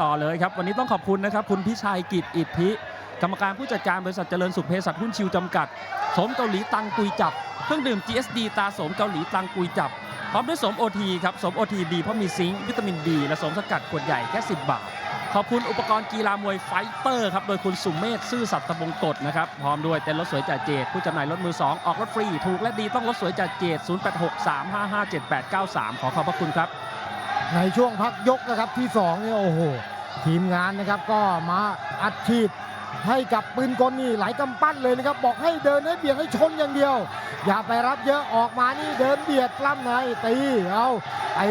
ต่อเลยครับ วันนี้ต้องขอบคุณนะครับ คุณพิชัยกิจอิทธิ กรรมการผู้จัดการบริษัทเจริญสุขเภสัชหุ้นชิวจำกัด สมเกาหลีตังกุยจับ เครื่องดื่ม GSD ตาสมเกาหลีตังกุยจับ พร้อมด้วยสมโอทีครับสมโอทีดีเพราะมีซิงค์วิตามินดีและสมสกัดขวดใหญ่แค่ 10 บาท ขอบคุณอุปกรณ์กีฬามวยไฟเตอร์ครับโดยคุณสุมเมธซื่อสัตย์ตะบงกฎนะครับพร้อมด้วยเต้นรถสวยจ่าเจดผู้จำหน่ายรถมือ2ออกรถฟรีถูกและดีต้องรถสวยจ่าเจด0863557893 ขอขอบพระคุณครับ ในช่วงพักยกนะครับที่2เนี่ยโอ้โหทีมงานนะครับก็มาอัดฉีดให้กับปืนกลนี่ไหลกำปั้นเลยนะครับ บอกให้เดินให้เบียดให้ชนอย่างเดียว อย่าไปรับเยอะออกมานี่เดินเบียดปล้ำในตีเอาไอ้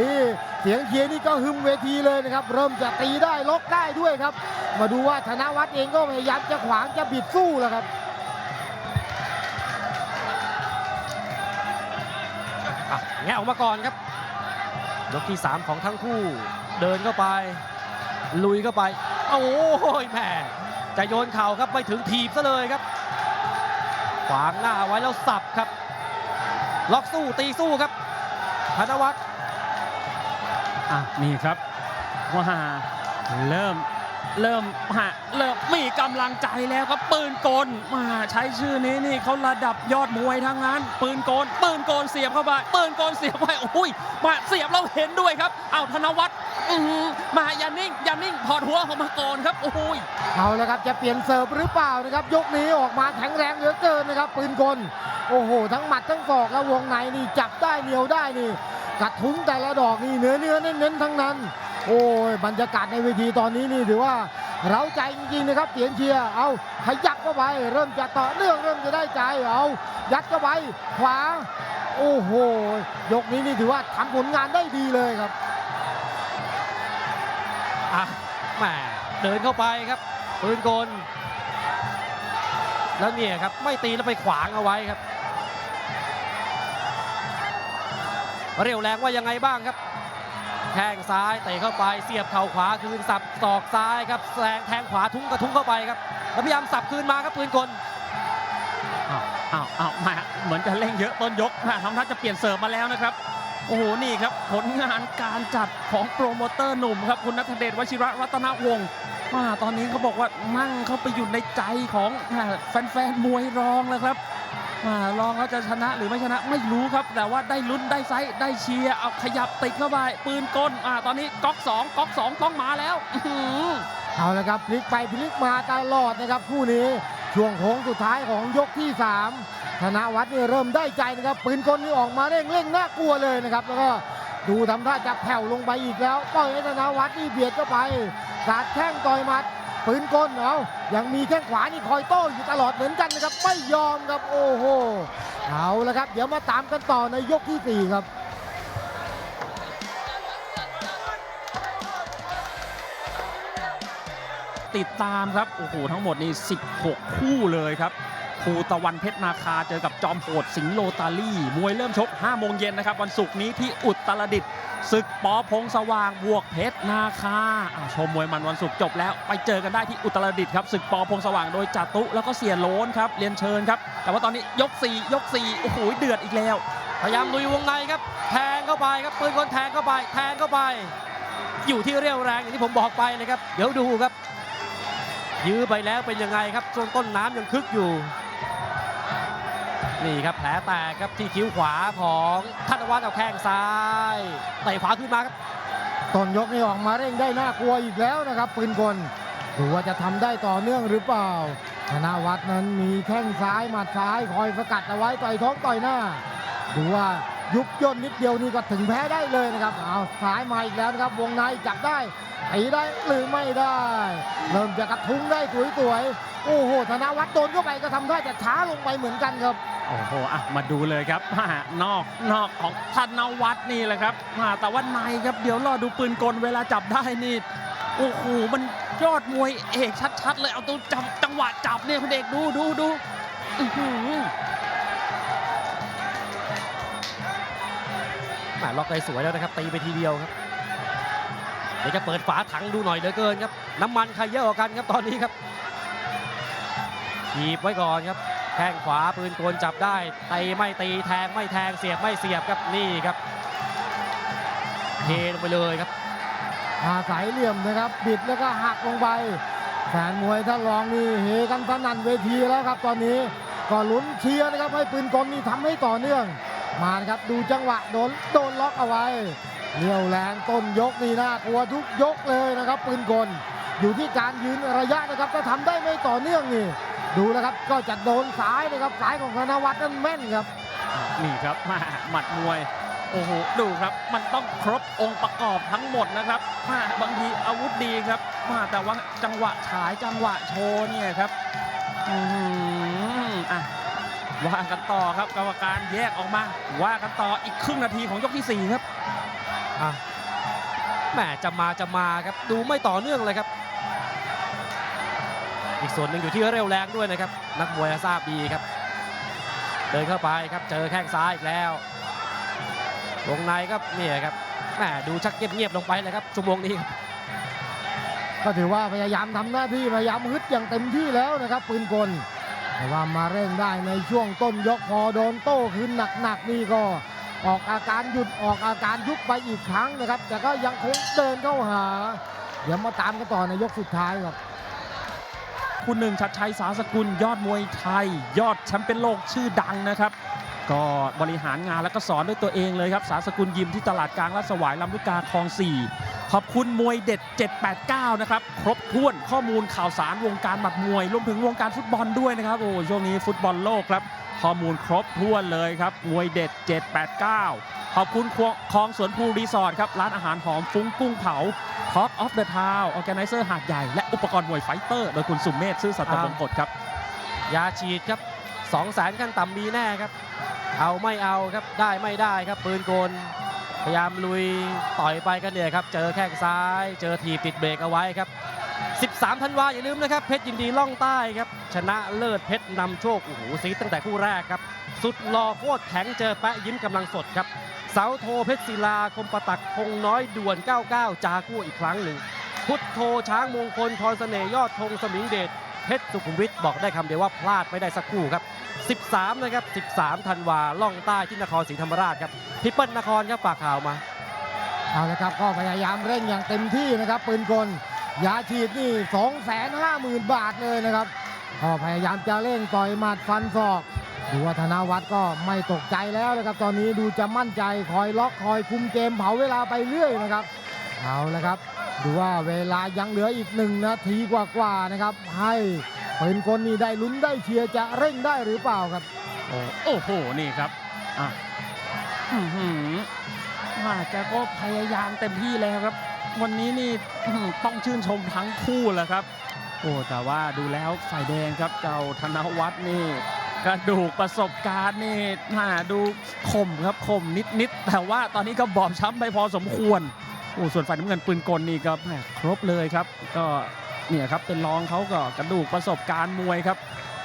เสียงเชียร์นี่ก็หึมเวทีเลยนะครับ เริ่มจะตีได้ล็อกได้ด้วยครับ มาดูว่าธนวัฒน์เองก็พยายามจะขวางจะบิดสู้แล้วครับแงะออกมาก่อนครับ ยกที่ 3 ของทั้งคู่ เดินเข้าไป ลุยเข้าไป โอ้ยแหม่จะโยนเข่าครับไปถึงถีบซะเลยครับ ขวางหน้าไว้แล้วสับครับ ล็อกสู้ตีสู้ครับธนวัฒน์อะนี่ครับว่าเริ่ม เริ่มฮะเริ่มมีกำลังใจแล้วครับปืนกลมาใช้ชื่อนี้นี่เขาระดับยอดมวยทั้งนั้น ปืนกลปืนกลเสียบเข้าไปปืนกลเสียบไปโอ้ยมาเสียบเราเห็นด้วยครับเอาธนวัฒน์มาอย่านิ่งอย่านิ่งถอดหัวออกมาก่อนครับโอ้ยเอาละครับจะเปลี่ยนเสิร์ฟหรือเปล่านะครับ ยกนี้ออกมาแข็งแรงเหลือเกินนะครับ ปืนกลโอ้โห ทั้งหมัดทั้งศอกแล้ววงในนี่จับได้เหนียวได้นี่กัดทุ้งแต่ละดอกนี่เนื้อเนื้อเน้นเน้นๆทั้งนั้น โอ้ยบรรยากาศในเวทีตอนนี้นี่ถือว่าเราใจจริงๆนะครับเสียงเชียร์เอาขยับเข้าไปเริ่มจะต่อเนื่องเริ่มจะได้ใจเอายัดเข้าไปขวาโอ้โหยกนี้นี่ถือว่าทำผลงานได้ดีเลยครับอะแหม่เดินเข้าไปครับปืนกลแล้วเนี่ยครับไม่ตีแล้วไปขวางเอาไว้ครับ เร็วแรงว่ายังไงบ้างครับ แข้งซ้ายเตะเข้าไปเสียบเข่าขวาคืนสับศอกซ้ายครับแซงแทงขวาทุ้งกระทุ้งเข้าไปครับแล้วพยายามสับคืนมาครับปืนกลอ้าวอ้าวอ้าวมาเหมือนจะเร่งเยอะต้นยกทำท่าจะเปลี่ยนเสิร์ฟมาแล้วนะครับโอ้โหนี่ครับผลงานการจัดของโปรโมเตอร์หนุ่มครับคุณนัทเดชวชิระรัตนวงศ์มาตอนนี้เขาบอกว่านั่งเข้าไปอยู่ในใจของแฟนๆมวยรองแล้วครับ มารองแล้วจะชนะหรือไม่ชนะไม่รู้ครับ แต่ว่าได้ลุ้นได้ไซส์ได้เชียร์เอาขยับติดเข้าไป ปืนกลอ่าตอนนี้ก๊อกสองก๊อกสองต้องมาแล้วอื้อหือเอาละครับพลิกไปพลิกมาตลอดนะครับคู่นี้ช่วงโค้งสุดท้ายของยกที่ 3 ธนวัฒน์นี่เริ่มได้ใจนะครับ ปืนกลนี่ออกมาเร่งเร่งน่ากลัวเลยนะครับ แล้วก็ดูทำท่าจะแผ่วลงไปอีกแล้วปล่อยให้ธนวัฒน์นี่เบียดเข้าไปสาดแข้งต่อยหมัด ปืนกลเอายังมีแข้งขวานี่คอยโต้อยู่ตลอดเหมือนกันนะครับ ไม่ยอมครับโอ้โหเอาละครับ เดี๋ยวมาตามกันต่อในยกที่สี่ครับติดตามครับ โอ้โห ทั้งหมดนี่ 16 คู่เลยครับ ภูตะวันเพชรนาคาเจอกับจอมโหดสิงห์โลตาลี่ มวยเริ่มชก5โมงเย็นนะครับ วันศุกร์นี้ที่อุตรดิตถ์ศึกปอพงสว่างบวกเพชรนาคาชมมวยมันวันศุกร์จบแล้วไปเจอกันได้ที่อุตรดิตถ์ครับศึกปอพงสว่างโดยจาตุแล้วก็เสียโลนครับเรียนเชิญครับ แต่ว่าตอนนี้ยก 4 ยก4โอ้โหเดือดอีกแล้ว พยายามลุยวงในครับแทงเข้าไปครับปืนกลแทงเข้าไป แทงเข้าไป อยู่ที่เรี่ยวแรงอย่างที่ผมบอกไปเลยครับเดี๋ยวดูครับยื้อไปแล้วเป็นยังไงครับช่วงต้นน้ำยังคึกอยู่ นี่ครับแผลแตกครับที่คิ้วขวาของธนวัฒน์เอาแข้งซ้ายเตะขวาขึ้นมาครับต้นยกนี่ออกมาเร่งได้น่ากลัวอีกแล้วนะครับ ปืนกลดูว่าจะทำได้ต่อเนื่องหรือเปล่าธนวัฒน์นั้นมีแข้งซ้ายหมัดซ้ายคอยสกัดเอาไว้ต่อยท้องต่อยหน้าดูว่ายุบย่นนิดเดียวนี่ก็ถึงแพ้ได้เลยนะครับเอาซ้ายมาอีกแล้วนะครับวงในจับได้ ตีได้หรือไม่ได้ เริ่มจะกระทุ้งได้สวยๆ โอ้โห ธนวัฒน์โดนเข้าไปก็ทำท่าจะช้าลงไปเหมือนกันครับ โอ้โหอะมาดูเลยครับอ่านอกนอกของธนวัฒน์นี่แหละครับอ่าแต่ว่าในครับเดี๋ยวรอดูปืนกลเวลาจับได้นี่โอ้โหมันยอดมวยเอกชัด ๆ เลยเอาตัวจับจังหวะจับเนี่ยคุณเอกดูดูดูอื้อหือแหม่ล็อกได้สวยแล้วนะครับตีไปทีเดียวครับ เดี๋ยวจะเปิดฝาถังดูหน่อยเหลือเกินครับน้ำมันใครเยอะกว่ากันครับตอนนี้ครับถีบไว้ก่อนครับแข้งขวาปืนกลจับได้ตีไม่ตีแทงไม่แทงเสียบไม่เสียบครับนี่ครับเทลงไปเลยครับอาศัยเหลี่ยมนะครับ บิดแล้วก็หักลงไปแฟนมวยท่านรองนี่เฮกันสนั่นเวทีแล้วครับ ตอนนี้ก็ลุ้นเชียร์นะครับให้ปืนกลนี่ทำให้ต่อเนื่อง มานะครับดูจังหวะโดนโดนล็อกเอาไว้เลี้ยวแรงต้นยกนี่น่ากลัวทุกยกเลยนะครับปืนกลอยู่ที่การยืนระยะนะครับถ้าทำได้ไม่ต่อเนื่องนี่ ดูแล้วครับก็จะโดนสายนะครับสายของธนวัฒน์นั่นแม่นครับนี่ครับมาหมัดมวยโอ้โหดูครับมันต้องครบองค์ประกอบทั้งหมดนะครับมาบางทีอาวุธดีครับมาแต่ว่าจังหวะฉายจังหวะโชว์เนี่ยครับอืมอะ ว่ากันต่อครับกรรมการแยกออกมา ว่ากันต่ออีกครึ่งนาทีของยกที่ 4 ครับอะแหมจะมาจะมาครับดูไม่ต่อเนื่องเลยครับ อีกส่วนหนึ่งอยู่ที่เร็วแรงด้วยนะครับ นักมวยทราบดีครับ เดินเข้าไปครับเจอแข้งซ้ายอีกแล้ววงในครับเนี่ยครับแหมดูชักเงียบๆลงไปเลยครับชั่วโมงนี้ครับก็ถือว่าพยายามทำหน้าที่พยายามฮึดอย่างเต็มที่แล้วนะครับปืนกล แต่ว่ามาเร่งได้ในช่วงต้นยกพอโดนโต้คืนหนักๆนี่ก็ ออกอาการหยุดออกอาการยุบไปอีกครั้งนะครับ แต่ก็ยังคงเดินเข้าหา เดี๋ยวมาตามกันต่อในยกสุดท้ายครับคุณหนึ่งชัดชัยสาสกุล ยอดมวยไทย ยอดแชมป์เป็นโลกชื่อดังนะครับ ก็บริหารงานแล้วก็สอนด้วยตัวเองเลยครับ สาสกุลยิมที่ตลาดกลางลาดสวายลำลูกกาคลอง4 ขอบคุณมวยเด็ด 789 นะครับ ครบถ้วนข้อมูลข่าวสารวงการหมัดมวยรวมถึงวงการฟุตบอลด้วยนะครับ โอ้ช่วงนี้ฟุตบอลโลกครับ ข้อมูลครบถ้วนเลยครับ มวยเด็ด 789 ขอบคุณคลองสวนภูรีสอร์ทครับ ร้านอาหารหอมฟุ้งกุ้งเผา Talk of the Town ออแกไนเซอร์หาดใหญ่ และอุปกรณ์มวยไฟเตอร์ โดยคุณสุมเมธซื่อสัตย์บงกฎครับ ยาฉีดครับ2 0 0แสนขั้นต่ำมีแน่ครับ เอาไม่เอาครับ ได้ไม่ได้ครับปืนกล พยายามลุยต่อยไปกันเนี่ยครับ เจอแข้งซ้าย เจอทีบติดเบรกเอาไว้ครับ 13 ธันวาอย่าลืมนะครับ เพชรยินดีล่องใต้ครับ ชนะเลิศเพชรนำโชค โอ้โหซีตั้งแต่คู่แรกครับ สุดหล่อโคตรแข็งเจอแปะยิ้มกำลังสดครับ เสาโทเพชรศิลาคมประตักคงน้อยด่วน 99 จากัวอีกครั้งหนึ่ง พุทโธช้างมงคลพรเสน่ยอดธงสมิงเดชเพชรสุขุมวิทบอกได้คำเดียวว่าพลาดไม่ได้สักคู่ครับ 13 นะครับ 13 ธันวาล่องใต้ที่นครศรีธรรมราชครับพี่เปิ้ลนครครับฝากข่าวมาเอาละครับก็พยายามเร่งอย่างเต็มที่นะครับปืนกลยาฉีดนี่250,000 บาทเลยนะครับก็พยายามจะเร่งต่อยหมัดฟันศอกดูว่าธนวัฒน์ก็ไม่ตกใจแล้วนะครับ ตอนนี้ดูจะมั่นใจคอยล็อกคอยคุมเกมเผาเวลาไปเรื่อยนะครับเอาละครับ ดูว่าเวลายังเหลืออีกหนึ่งนาทีกว่าๆนะครับให้ ปืนกลนี่ได้ลุ้นได้เชียร์จะเร่งได้หรือเปล่าครับ โอ้โอ้โหนี่ครับอะอื้อหือว่าแกก็พยายามเต็มที่แล้วครับ วันนี้นี่อื้อหือต้องชื่นชมทั้งคู่แหละครับ โอ้แต่ว่าดูแล้วฝ่ายแดงครับเจ้าธนวัฒน์นี่ กระดูกประสบการณ์นี่น่าดูข่มครับข่มนิดๆแต่ว่าตอนนี้ก็บอบช้ำไปพอสมควรโอ้ส่วนฝ่ายน้ำเงินปืนกลนี่ก็แหม่ครบเลยครับ ก็ เนี่ยครับเป็นรองเขาก็กระดูกประสบการณ์มวยครับ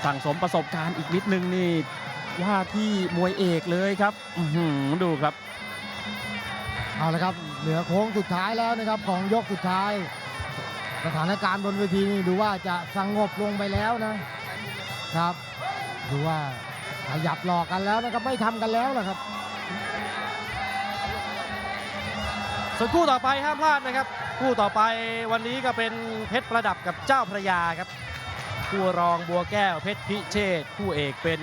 สั่งสมประสบการณ์อีกนิดนึงนี่ว่าที่มวยเอกเลยครับอือหือดูครับเอาละครับเหลือโค้งสุดท้ายแล้วนะครับของยกสุดท้าย สถานการณ์บนเวทีนี่ดูว่าจะสงบลงไปแล้วนะครับ ดูว่าขยับหลอกกันแล้วนะครับไม่ทำกันแล้วนะครับส่วนคู่ต่อไปห้ามพลาดนะครับ คู่ต่อไปวันนี้ก็เป็นเพชรประดับกับเจ้าพระยาครับ คู่รองบัวแก้วเพชรพิเชษคู่เอกเป็น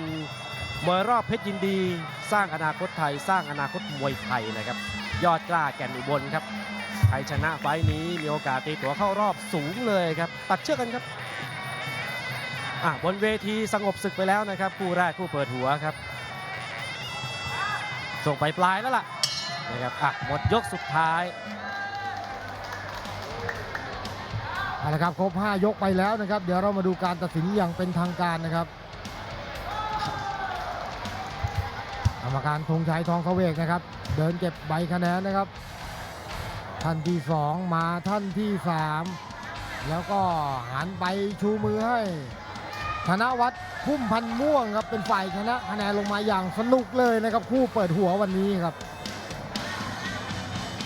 มวยรอบเพชรยินดี สร้างอนาคตไทย สร้างอนาคตมวยไทยนะครับ ยอดกล้าแก่นอุบลครับใครชนะไฟท์นี้มีโอกาสตีตัวเข้ารอบสูงเลยครับ ตัดเชือกกันครับอะบนเวทีสงบศึกไปแล้วนะครับ คู่แรกคู่เปิดหัวครับ ส่งไปปลายแล้วล่ะนะครับอะหมดยกสุดท้าย เอาละครับครบ 5 ยกไปแล้วนะครับ เดี๋ยวเรามาดูการตัดสินอย่างเป็นทางการนะครับกรรมการธงชัยทองเสวกนะครับ เดินเก็บใบคะแนนนะครับ ท่านที่ 2 มาท่านที่ 3 แล้วก็หันไปชูมือให้ธนวัฒน์พุ่มพันธ์ม่วงครับเป็นฝ่ายชนะคะแนนลงมาอย่างสนุกเลยนะครับ คู่เปิดหัววันนี้ครับ